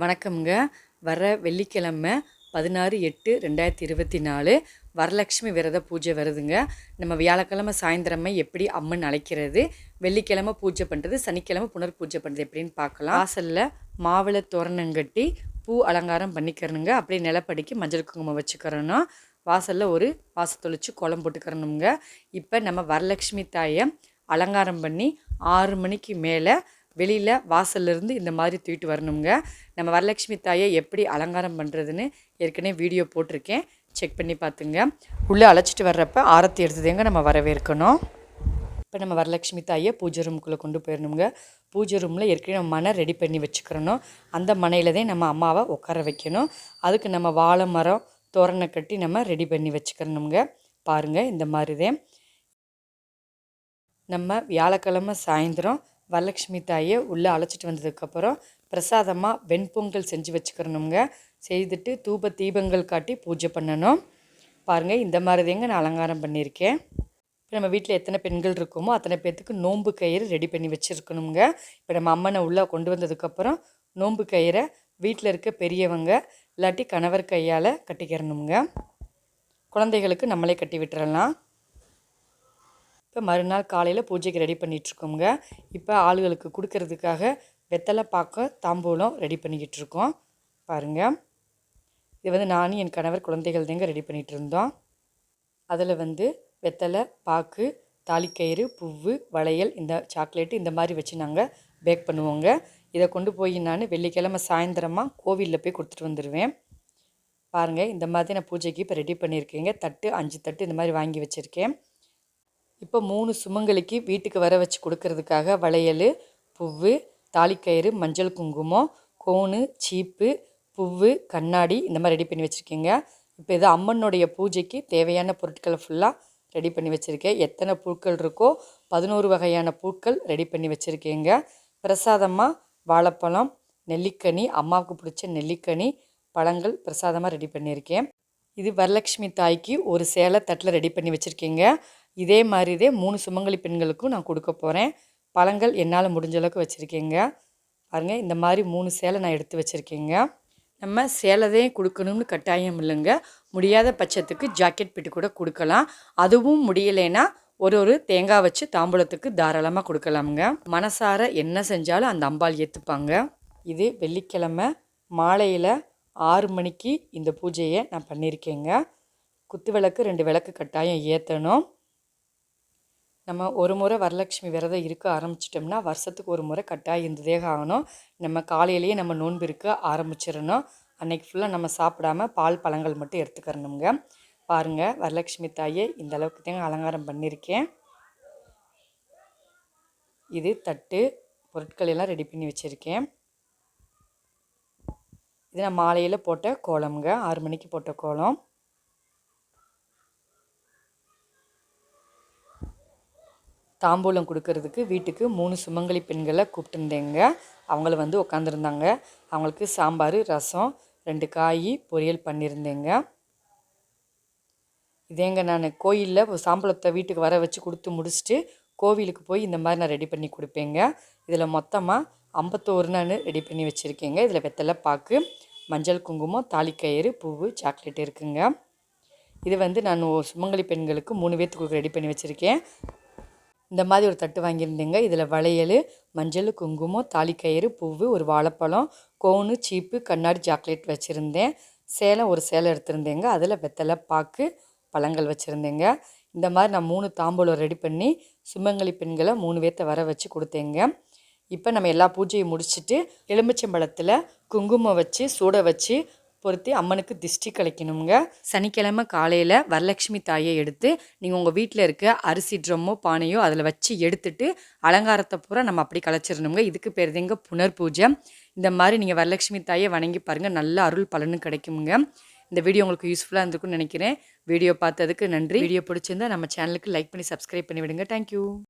வணக்கம்ங்க. வர வெள்ளிக்கிழமை பதினாறு எட்டு ரெண்டாயிரத்தி இருபத்தி நாலு வரலட்சுமி விரத பூஜை வருதுங்க. நம்ம வியாழக்கிழமை சாயந்தரமே எப்படி அம்மன் அழைக்கிறது வெள்ளிக்கிழமை பூஜை பண்ணுறது சனிக்கிழமை புனர் பூஜை பண்ணுறது எப்படின்னு பார்க்கலாம். வாசலில் மாவிளை தோரணங்கட்டி பூ அலங்காரம் பண்ணிக்கிறணுங்க. அப்படியே நிலப்படிக்கு மஞ்சள் குங்குமம் வச்சுக்கிறணும். வாசலில் ஒரு வாசத்தொளிச்சு கோலம் போட்டுக்கிறணுங்க. இப்போ நம்ம வரலட்சுமி தாயை அலங்காரம் பண்ணி ஆறு மணிக்கு மேலே வெளியில் வாசல்லேருந்து இந்த மாதிரி தூக்கிட்டு வரணுங்க நம்ம வரலட்சுமி தாயை எப்படி அலங்காரம் பண்ணுறதுன்னு ஏற்கனவே வீடியோ போட்டிருக்கேன். செக் பண்ணி பார்த்துங்க. உள்ளே அழைச்சிட்டு வர்றப்ப ஆரத்தி எடுத்ததுங்க நம்ம வரவேற்கணும். இப்போ நம்ம வரலட்சுமி தாயை பூஜை ரூமுக்குள்ளே கொண்டு போயிடணுங்க பூஜை ரூமில் ஏற்கனவே நம்ம மனை ரெடி பண்ணி வச்சுக்கிறணும். அந்த மனையில் தான் நம்ம அம்மாவை உட்கார வைக்கணும். அதுக்கு நம்ம வாழை மரம் தோரணை கட்டி நம்ம ரெடி பண்ணி வச்சுக்கிறணுங்க பாருங்கள் இந்த மாதிரி தான். நம்ம வியாழக்கிழமை சாயந்தரம் வரலட்சுமி தாயை உள்ளே அழைச்சிட்டு வந்ததுக்கப்புறம் பிரசாதமாக வெண்பொங்கல் செஞ்சு வச்சுக்கிறணுங்க செய்துட்டு தூப தீபங்கள் காட்டி பூஜை பண்ணணும். பாருங்கள் இந்த மாதிரி தாங்க நான் அலங்காரம் பண்ணியிருக்கேன். இப்போ நம்ம வீட்டில் எத்தனை பெண்கள் இருக்கோமோ அத்தனை பேர்த்துக்கு நோன்பு கயிறு ரெடி பண்ணி வச்சுருக்கணுங்க. இப்போ நம்ம அம்மனை உள்ளே கொண்டு வந்ததுக்கப்புறம் நோன்பு கயிறை வீட்டில் இருக்க பெரியவங்க இல்லாட்டி கணவர் கையால் கட்டிக்கிறணுங்க. குழந்தைகளுக்கு நம்மளே கட்டி விட்டுறலாம். இப்போ மறுநாள் காலையில் பூஜைக்கு ரெடி பண்ணிகிட்ருக்கோங்க இப்போ ஆளுகளுக்கு கொடுக்கறதுக்காக வெத்தலை பாக்க தாம்பூலம் ரெடி பண்ணிக்கிட்டு இருக்கோம் பாருங்கள் இது வந்து நானும் என் கணவர் குழந்தைகள் தாங்க ரெடி பண்ணிகிட்டு இருந்தோம் அதில் வந்து வெத்தலை பாக்கு தாலிக்கயிறு பூவு வளையல் இந்த சாக்லேட்டு இந்த மாதிரி வச்சு நாங்கள் பேக் பண்ணுவோங்க. இதை கொண்டு போய் நான் வெள்ளிக்கிழமை சாயந்தரமாக கோவிலில் போய் கொடுத்துட்டு வந்துடுவேன் பாருங்கள் இந்த மாதிரி நான் பூஜைக்கு இப்போ ரெடி பண்ணியிருக்கேங்க. தட்டு அஞ்சு தட்டு இந்த மாதிரி வாங்கி வச்சுருக்கேன். இப்போ மூணு சுமங்கலிக்கு வீட்டுக்கு வர வச்சு கொடுக்கறதுக்காக வளையல் புவ்வு தாலிக்கயிறு மஞ்சள் குங்குமம் கோனு சீப்பு பூவு கண்ணாடி இந்த மாதிரி ரெடி பண்ணி வச்சுருக்கீங்க. இப்போ இது அம்மனுடைய பூஜைக்கு தேவையான பொருட்களை ஃபுல்லாக ரெடி பண்ணி வச்சுருக்கேன். எத்தனை பூக்கள் இருக்கோ பதினோரு வகையான பூக்கள் ரெடி பண்ணி வச்சுருக்கேங்க. பிரசாதமாக வாழைப்பழம் நெல்லிக்கனி அம்மாவுக்கு பிடிச்ச நெல்லிக்கனி பழங்கள் பிரசாதமாக ரெடி பண்ணியிருக்கேன். இது வரலட்சுமி தாய்க்கு ஒரு சேலை தட்டில் ரெடி பண்ணி வச்சுருக்கீங்க. இதே மாதிரிதே மூணு சுமங்கலி பெண்களுக்கும் நான் கொடுக்க போகிறேன் பழங்கள் என்னால் முடிஞ்ச அளவுக்கு வச்சுருக்கேங்க. பாருங்கள் இந்த மாதிரி மூணு சேலை நான் எடுத்து வச்சுருக்கேங்க. நம்ம சேலதையும் கொடுக்கணும்னு கட்டாயம் இல்லைங்க. முடியாத பட்சத்துக்கு ஜாக்கெட் பிட்டு கூட கொடுக்கலாம். அதுவும் முடியலைன்னா ஒரு ஒரு தேங்காய் வச்சு தாம்பூலத்துக்கு தாராளமாக கொடுக்கலாமுங்க. மனசார என்ன செஞ்சாலும் அந்த அம்பாள் ஏற்றுப்பாங்க இது வெள்ளிக்கிழமை மாலையில் ஆறு மணிக்கு இந்த பூஜையை நான் பண்ணியிருக்கேங்க. குத்து விளக்கு ரெண்டு விளக்கு கட்டாயம் ஏற்றணும் நம்ம ஒரு முறை வரலட்சுமி விரதம் இருக்க ஆரம்பிச்சிட்டோம்னா வருஷத்துக்கு ஒரு முறை கட்டாயம் இருந்ததே ஆகணும். நம்ம காலையிலேயே நம்ம நோன்பு இருக்க ஆரம்பிச்சிடணும். அன்னைக்கு ஃபுல்லாக நம்ம சாப்பிடாம பால் பழங்கள் மட்டும் எடுத்துக்கிறணுங்க. பாருங்கள் வரலட்சுமி தாயை இந்த அளவுக்கு தாங்க அலங்காரம் பண்ணியிருக்கேன். இது தட்டு பொருட்கள் எல்லாம் ரெடி பண்ணி வச்சுருக்கேன். இது நான் மாலையில் போட்ட கோலம்ங்க. ஆறு மணிக்கு போட்ட கோலம். தாம்பூலம் கொடுக்கறதுக்கு வீட்டுக்கு மூணு சுமங்கலி பெண்களை கூப்பிட்டுருந்தேங்க அவங்கள வந்து உட்காந்துருந்தாங்க அவங்களுக்கு சாம்பார் ரசம் ரெண்டு காய் பொரியல் பண்ணியிருந்தேங்க இதேங்க நான் கோயிலில் சாம்பளத்தை வீட்டுக்கு வர வச்சு கொடுத்து முடிச்சுட்டு கோவிலுக்கு போய் இந்த மாதிரி நான் ரெடி பண்ணி கொடுப்பேங்க. இதில் மொத்தமாக ஐம்பத்தோரு நான் ரெடி பண்ணி வச்சுருக்கேங்க. இதில் வெத்தலை பாக்கு மஞ்சள் குங்குமம் தாலிக்கயிறு பூவு சாக்லேட் இருக்குங்க. இது வந்து நான் சுமங்கலி பெண்களுக்கு மூணு பேர்த்துக்கு ரெடி பண்ணி வச்சுருக்கேன். இந்த மாதிரி ஒரு தட்டு வாங்கியிருந்தேங்க. இதில் வளையல் மஞ்சள் குங்குமம் தாலிக்கயிறு பூவு ஒரு வாழைப்பழம் கோனு சீப்பு கண்ணாடி சாக்லேட் வச்சுருந்தேன். சேலம் ஒரு சேலை எடுத்திருந்தேங்க. அதில் வெத்தலை பாக்கு பழங்கள் வச்சுருந்தேங்க. இந்த மாதிரி நான் மூணு தாம்பூலம் ரெடி பண்ணி சுமங்கலி பெண்களை மூணு பேர்த்த வர வச்சு கொடுத்தேங்க. இப்போ நம்ம எல்லா பூஜையும் முடிச்சுட்டு எலுமிச்சம்பழத்தில் குங்குமம் வச்சு சூட வச்சு பொருத்தி அம்மனுக்கு திஷ்டி கலைக்கணுங்க சனிக்கிழமை காலையில் வரலட்சுமி தாயை எடுத்து நீங்கள் உங்கள் வீட்டில் இருக்க அரிசி ட்ரம்மோ பானையோ அதில் வச்சு எடுத்துட்டு அலங்காரத்தை பூரா நம்ம அப்படி கலைச்சிடணுங்க இதுக்கு பேர் தாங்க புனர் பூஜை. இந்த மாதிரி நீங்கள் வரலட்சுமி தாயை வணங்கி பாருங்கள் நல்ல அருள் பலனும் கிடைக்குங்க இந்த வீடியோ உங்களுக்கு யூஸ்ஃபுல்லாக இருந்திருக்கும்னு நினைக்கிறேன். வீடியோ பார்த்ததுக்கு நன்றி. வீடியோ பிடிச்சிருந்தா நம்ம சேனலுக்கு லைக் பண்ணி சப்ஸ்கிரைப் பண்ணி விடுங்க தேங்க்யூ